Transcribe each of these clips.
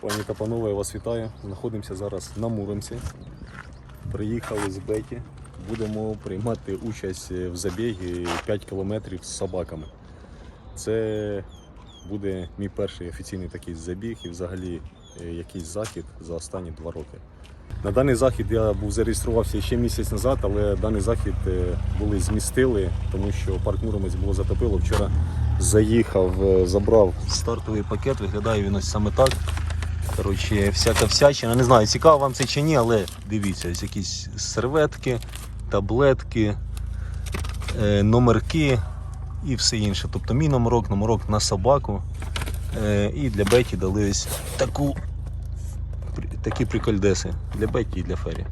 Пані та панове, я вас вітаю. Знаходимося зараз на Муромці. Приїхали з Беті. Будемо приймати участь в забігі 5 кілометрів з собаками. Це буде мій перший офіційний такий забіг і взагалі е, якийсь захід за останні два роки. На даний захід я був зареєструвався ще місяць назад, але даний захід е, були змістили, тому що парк Муромець було затопило. Вчора заїхав, е, забрав стартовий пакет, виглядає він ось саме так. Коротше, всяка всячина. Не знаю, цікаво вам це чи ні, але дивіться, ось якісь серветки, таблетки, е, номерки і все інше. Тобто мій номерок, номерок на собаку. Е, і для Беті дали ось таку, такі прикольдеси для Беті і для Фері.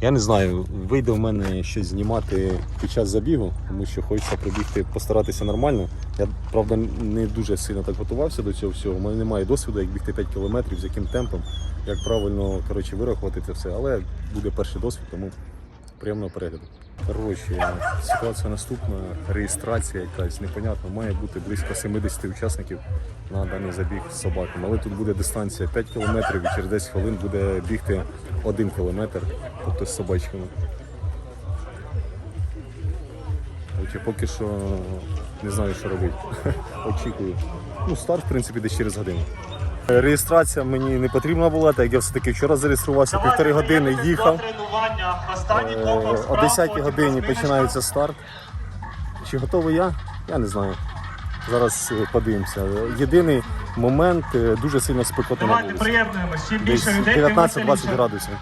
Я не знаю, вийде в мене щось знімати під час забігу, тому що хочеться пробігти, постаратися нормально. Я правда не дуже сильно так готувався до цього всього. У мене немає досвіду, як бігти 5 кілометрів, з яким темпом, як правильно коротше, вирахувати це все. Але буде перший досвід, тому приємного перегляду. Коротше, ситуація наступна, реєстрація якась непонятна. Має бути близько 70 учасників на даний забіг з собаками. Але тут буде дистанція 5 кілометрів і через 10 хвилин буде бігти 1 кілометр, тобто з собачками. Коротше, поки що не знаю, що робити. Очікую. Ну, старт, в принципі, десь через годину. Реєстрація мені не потрібна була, так як я все-таки вчора зареєструвався, півтори години їхав. Е, О 10 годині починається старт. Чи готовий я? Я не знаю. Зараз е, подивимося. Єдиний момент е, дуже сильно спекотно на Давайте вулиці. Чим Десь більше людей, 19-20 градусів.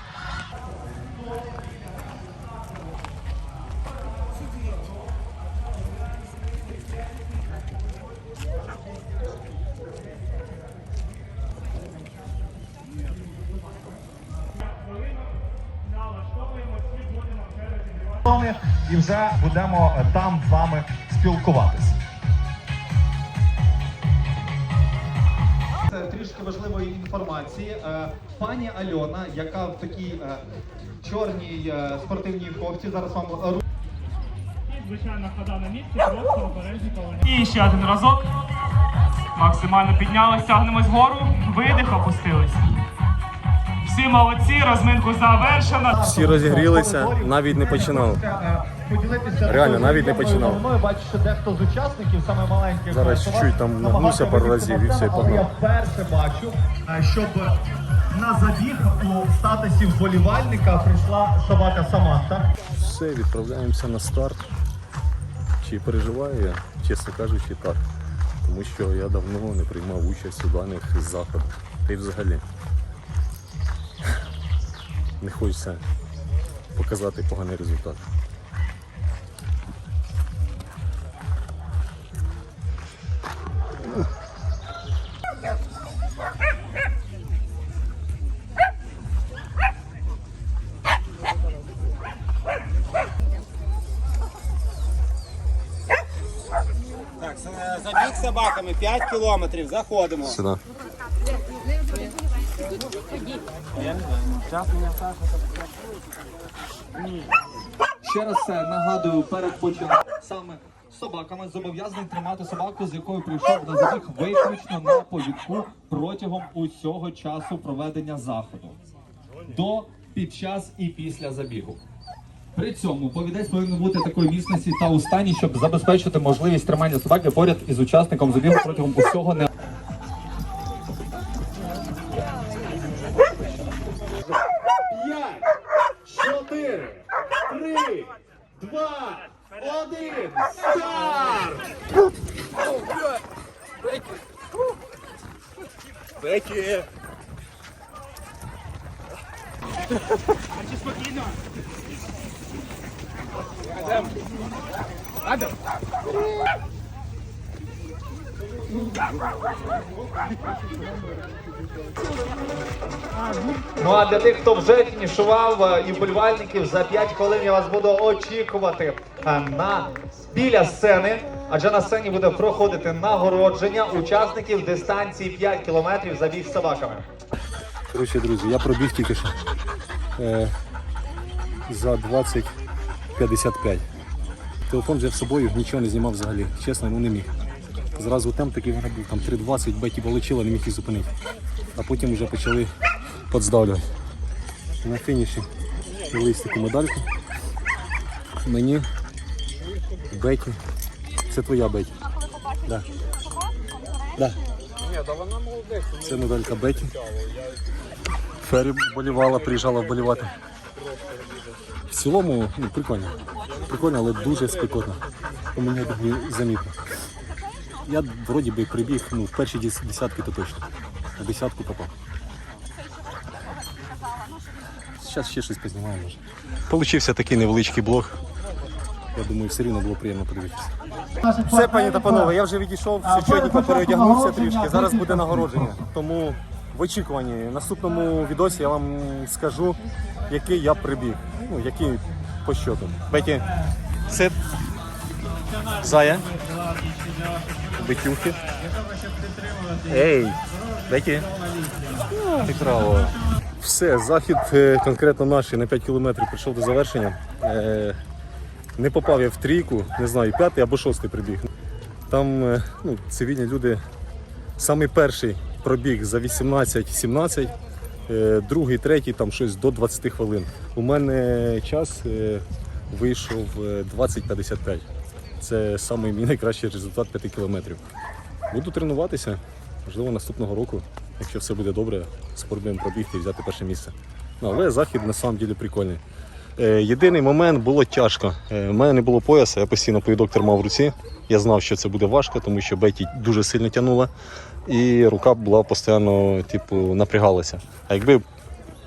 Ми І вже будемо е, там з вами спілкуватись. Це трішки важливої інформації. Е, Пані Альона, яка в такій е, чорній спортивній кофті, зараз вам ру- І, звичайно, хода на місці, просто обережні повернення. І ще один разок. Максимально піднялись, тягнемось вгору, видих, опустились. Всі молодці, розминку завершено. Всі розігрілися, навіть не починав. Реально, навіть не починав. Бачу, що дехто з учасників, саме маленьких, Зараз чуть-чуть там нагнувся пару разів і все, і сцену, я вперше бачу, е, щоб на забіг у статусі вболівальника прийшла собака Саманта. Все, відправляємося на старт. Чи переживаю я, чесно кажучи, так. Тому що я давно не приймав участь у даних заходах. Та й взагалі. Не хочеться показати поганий результат. Так, забіг собаками 5 кілометрів, заходимо. Сюди. Ще раз це нагадую перед початком саме собаками зобов'язаний тримати собаку, з якою прийшов на забіг виключно на повідку протягом усього часу проведення заходу до, під час і після забігу. При цьому повідець повинен бути такої міцності та у стані, щоб забезпечити можливість тримання собаки поряд із учасником забігу протягом усього не. Ну а для тих, хто вже фінішував е, і вболівальників, за 5 хвилин я вас буду очікувати. На біля сцени, адже на сцені буде проходити нагородження учасників дистанції 5 кілометрів забіг з собаками. Коротше, друзі, я пробіг тільки що е, за 20.55. Телефон взяв з собою, нічого не знімав взагалі. Чесно, ну не міг. Зразу темп такий був, там 3.20, беті полетіла, не міг їх зупинити. а потім вже почали подздавлювати. На фініші дали таку медальку. Мені Бекі. Це твоя Бекі. Да. Да. Це медалька Бекі. Фері болівала, приїжджала вболівати. В цілому, ну, прикольно. Прикольно, але дуже спекотно. У мене тобі замітно. Я вроді би прибіг ну, в перші десятки то точно. На десятку попав. Зараз ще щось познімаємо. Получився такий невеличкий блог. Я думаю, все рівно було приємно подивитися. Все, пані та панове, я вже відійшов, чотненько переодягнувся трішки. Зараз буде нагородження. Тому в очікуванні в наступному відосі я вам скажу, який я прибіг. Ну, який по щоту. Беті, сит. Зая. Бетюхи. Ей, Беті. Цікаво. Все, захід е, конкретно наш на 5 кілометрів прийшов до завершення. Не попав я в трійку, не знаю, п'ятий або шостий прибіг. Там е, ну, цивільні люди. Самий перший пробіг за 18-17, е, другий, третій там щось до 20 хвилин. У мене час е, вийшов е, 20-55. Це самий мій найкращий результат 5 кілометрів. Буду тренуватися, можливо, наступного року, якщо все буде добре, спробуємо пробігти і взяти перше місце. Ну, але захід на самом деле прикольний. Е, єдиний момент було тяжко. Е, У мене не було пояса, я постійно повідок тримав в руці. Я знав, що це буде важко, тому що Беті дуже сильно тягнула. І рука була постійно типу, напрягалася. А якби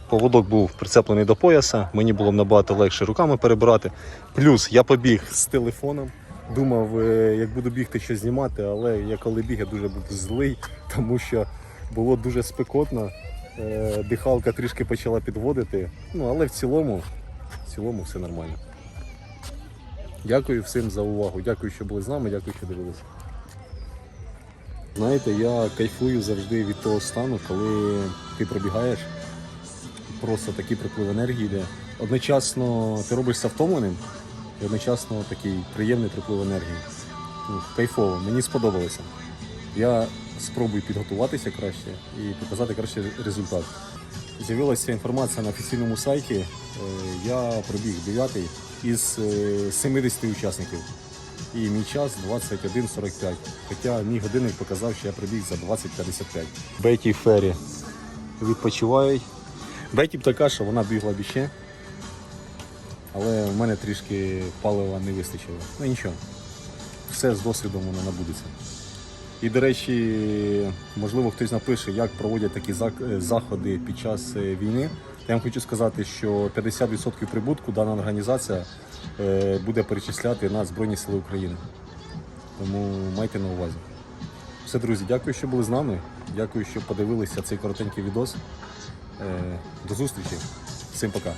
поводок був прицеплений до пояса, мені було б набагато легше руками перебирати. Плюс я побіг з телефоном. Думав, е, як буду бігти, що знімати, але я коли біг, я дуже був злий, тому що було дуже спекотно. Е, Дихалка трішки почала підводити. Ну, але в цілому, в цілому все нормально. Дякую всім за увагу. Дякую, що були з нами, дякую, що дивилися. Знаєте, я кайфую завжди від того стану, коли ти пробігаєш, просто такий приплив енергії йде. Одночасно ти робишся втомленим, і одночасно такий приємний приплив енергії. Ну, кайфово, мені сподобалося. Я спробую підготуватися краще і показати кращий результат. З'явилася інформація на офіційному сайті. Е, Я пробіг 9 із е, 70 учасників. І мій час 21.45. Хоча мій годинник показав, що я прибіг за 20.55. Беті і Фері відпочивають. Беті така, що вона бігла б. Але в мене трішки палива не вистачило. Ну нічого. Все з досвідом воно набудеться. І, до речі, можливо, хтось напише, як проводять такі е, заходи під час е, війни. Я вам хочу сказати, що 50% прибутку дана організація е, буде перечисляти на Збройні Сили України. Тому майте на увазі. Все, друзі, дякую, що були з нами. Дякую, що подивилися цей коротенький відос. До зустрічі. Всім пока.